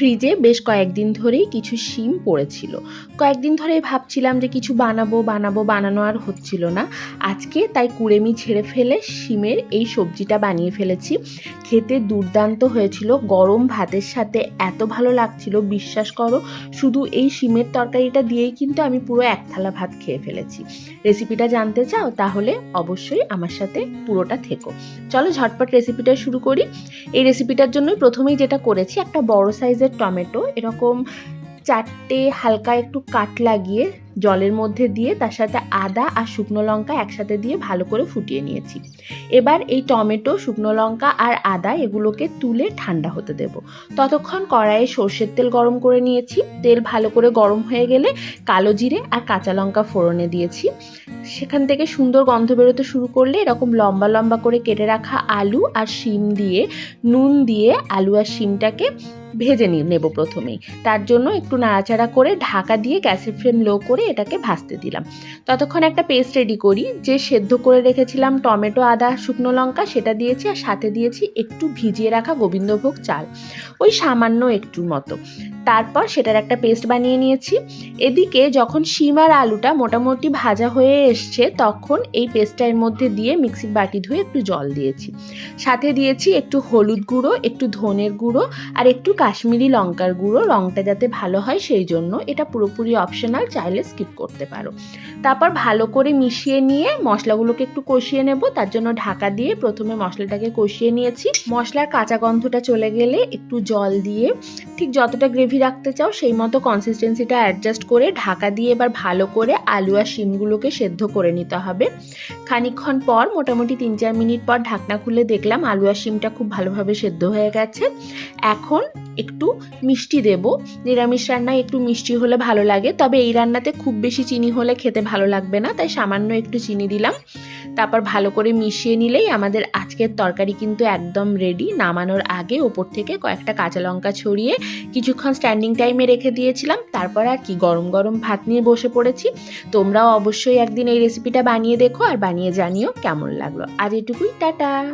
ফ্রিজে বেশ কয়েকদিন ধরেই কিছু শিম পড়েছিল। কয়েকদিন ধরেই ভাবছিলাম যে কিছু বানাবো বানাবো, বানানো আর হচ্ছিল না। আজকে তাই কুড়েমি ছেড়ে ফেলে শিমের এই সবজিটা বানিয়ে ফেলেছি। খেতে দুর্দান্ত হয়েছিল। গরম ভাতের সাথে এত ভালো লাগছিল, বিশ্বাস করো, শুধু এই শিমের তরকারিটা দিয়েই কিন্তু আমি পুরো এক থালা ভাত খেয়ে ফেলেছি। রেসিপিটা জানতে চাও তাহলে অবশ্যই আমার সাথে পুরোটা থেকো। চলো ঝটপট রেসিপিটা শুরু করি। এই রেসিপিটার জন্য প্রথমেই যেটা করেছি, একটা বড় সাইজের টমেটো এরকম চারটে হালকা একটু কাট লাগিয়ে জলের মধ্যে দিয়ে তার সাথে আদা আর শুকনো লঙ্কা একসাথে দিয়ে ভালো করে ফুটিয়ে নিয়েছি। এবার এই টমেটো, শুকনো লঙ্কা আর আদা এগুলোকে তুলে ঠান্ডা হতে দেব। ততক্ষণ কড়াইয়ে সর্ষের তেল গরম করে নিয়েছি। তেল ভালো করে গরম হয়ে গেলে কালো জিরে আর কাঁচা লঙ্কা ফোড়নে দিয়েছি। সেখান থেকে সুন্দর গন্ধ বেরোতে শুরু করলে এরকম লম্বা লম্বা করে কেটে রাখা আলু আর শিম দিয়ে, নুন দিয়ে আলু আর শিমটাকে ভেজে নেব প্রথমেই। তার জন্য একটু নাড়াচাড়া করে ঢাকা দিয়ে গ্যাসের ফ্লেম লো করে এটাকে ভাজতে দিলাম। ততক্ষণ একটা পেস্ট রেডি করি, যে সেদ্ধ করে রেখেছিলাম টমেটো, আদা, শুকনো লঙ্কা, সেটা দিয়েছি আর সাথে দিয়েছি একটু ভিজিয়ে রাখা গোবিন্দভোগ চাল। ওই সামান্য একটু মতো। তারপর সেটার একটা পেস্ট বানিয়ে নিয়েছি। এদিকে যখন শিম আর আলুটা মোটামুটি ভাজা হয়ে এসছে, তখন এই পেস্টটার মধ্যে দিয়ে মিক্সির বাটি ধুয়ে একটু জল দিয়েছি। সাথে দিয়েছি একটু হলুদ গুঁড়ো, একটু ধনের গুঁড়ো আর একটু কাশ্মীরি লঙ্কার গুঁড়ো রঙটা যাতে ভালো হয় সেই জন্য এটা পুরোপুরি অপশনাল চাইলে স্কিপ করতে পারো। তারপর ভালো করে মিশিয়ে নিয়ে মশলাগুলোকে একটু কষিয়ে নেব, তার জন্য ঢাকা দিয়ে প্রথমে মশলাটাকে কষিয়ে নিয়েছি। মশলার কাঁচা গন্ধটা চলে গেলে একটু জল দিয়ে ঠিক যতটা গ্রেভি রাখতে চাও, সেই মতো কনসিস্টেন্সিটা অ্যাডজাস্ট করে ঢাকা দিয়ে এবার ভালো করে আলু আর শিমগুলোকে সেদ্ধ করে নিতে হবে। খানিকক্ষণ পর, মোটামুটি তিন চার মিনিট পর ঢাকনা খুলে দেখলাম আলু আর শিমটা খুব ভালোভাবে সেদ্ধ হয়ে গেছে। এখন একটু মিষ্টি দেব। নিরামিষ রান্নায় একটু মিষ্টি হলে ভালো লাগে, তবে এই রান্নাতে খুব বেশি চিনি হলে খেতে ভালো লাগবে না, তাই সামান্য একটু চিনি দিলাম। তারপর ভালো করে মিশিয়ে নিলেই আমাদের আজকের তরকারি কিন্তু একদম রেডি নামানোর আগে ওপর থেকে কয়েকটা কাঁচা লঙ্কা ছড়িয়ে কিছুক্ষণ স্ট্যান্ডিং টাইমে রেখে দিয়েছিলাম। তারপর আর কি, গরম গরম ভাত নিয়ে বসে পড়েছি। তোমরাও অবশ্যই একদিন এই রেসিপিটা বানিয়ে দেখো আর বানিয়ে জানিও কেমন লাগল। আজ এটুকুই, টাটা!